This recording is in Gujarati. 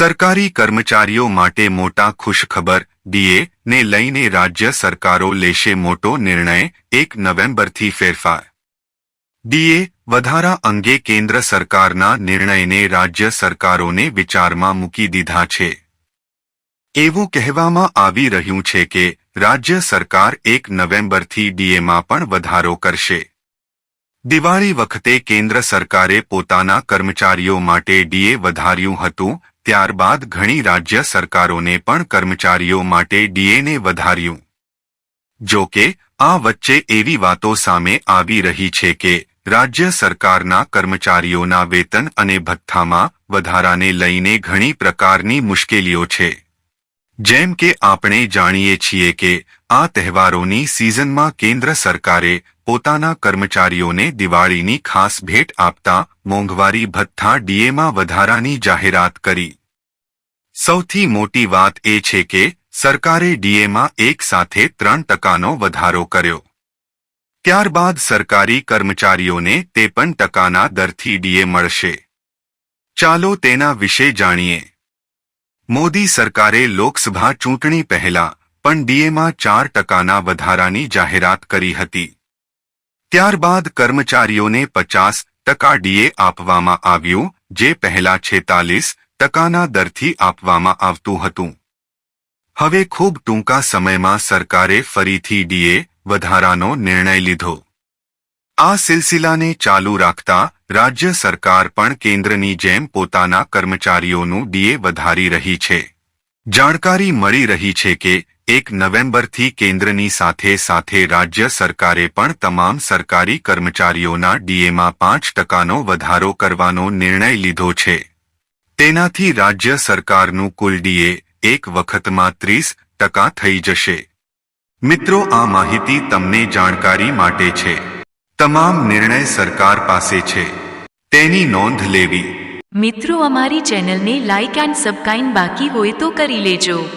સરકારી કર્મચારીઓ માટે મોટા ખુશખબર. ડીએ ને લઈને રાજ્ય સરકારો લેશે મોટો નિર્ણય, એક નવેમ્બરથી ફેરફાર. ડીએ વધારા અંગે કેન્દ્ર સરકારના નિર્ણયને રાજ્ય સરકારોને વિચારમાં મૂકી દીધા છે. એવું કહેવામાં આવી રહ્યું છે કે, રાજ્ય સરકાર એક નવેમ્બરથી ડીએમાં પણ વધારો કરશે. દિવાળી વખતે કેન્દ્ર સરકારે પોતાના કર્મચારીઓ માટે ડીએ વધાર્યું હતું ત્યારબાદ ઘણી રાજ્ય સરકારોને પણ કર્મચારીઓ માટે ડીએને વધાર્યું. જો કે, આ વચ્ચે એવી વાતો સામે આવી રહી છે કે, રાજ્ય સરકારના કર્મચારીઓના વેતન અને ભથ્થામાં વધારાને લઈને ઘણી પ્રકારની મુશ્કેલીઓ છે. જેમ કે આપણે જાણીએ છીએ કે, આ તહેવારોની સિઝનમાં કેન્દ્ર સરકારે પોતાના કર્મચારીઓને દિવાળીની ખાસ ભેટ આપતા મોંઘવારી ભથ્થા ડીએમાં વધારાની જાહેરાત કરી. સૌથી મોટી વાત એ છે કે, સરકારે ડીએમાં એક સાથે ત્રણ ટકાનો વધારો કર્યો. ત્યારબાદ સરકારી કર્મચારીઓને ત્રેપન ટકાના દરથી ડીએ મળશે. ચાલો તેના વિશે જાણીએ. મોદી સરકારે લોકસભા ચૂંટણી પહેલા પણ ડીએમાં ચાર ટકાના વધારાની જાહેરાત કરી હતી. ત્યારબાદ કર્મચારીઓને પચાસ ટકા ડીએ આપવામાં આવ્યું, જે પહેલા છેતાલીસ ટકાના દરથી આપવામાં આવતું હતું. હવે ખૂબ ટૂંકા સમયમાં સરકારે ફરીથી ડીએ વધારાનો નિર્ણય લીધો. આ સિલસિલાને ચાલુ રાખતા રાજ્ય સરકાર પણ કેન્દ્રની જેમ પોતાના કર્મચારીઓનું ડીએ વધારી રહી છે. જાણકારી મળી રહી છે કે એક નવેમ્બરથી કેન્દ્રની સાથે સાથે રાજ્ય સરકારે પણ તમામ સરકારી કર્મચારીઓના ડીએમાં પાંચ ટકાનો વધારો કરવાનો નિર્ણય લીધો છે. તેનાથી રાજ્ય સરકારનું કુલ ડીએ એક વખતમાં ત્રીસ ટકા થઈ જશે. મિત્રો, આ માહિતી તમને જાણકારી માટે છે. તમામ નિર્ણય સરકાર પાસે છે. તેની નોંધ લેવી. મિત્રો, અમારી ચેનલને લાઇક એન્ડ સબસ્ક્રાઇબ બાકી હોય તો કરી લેજો.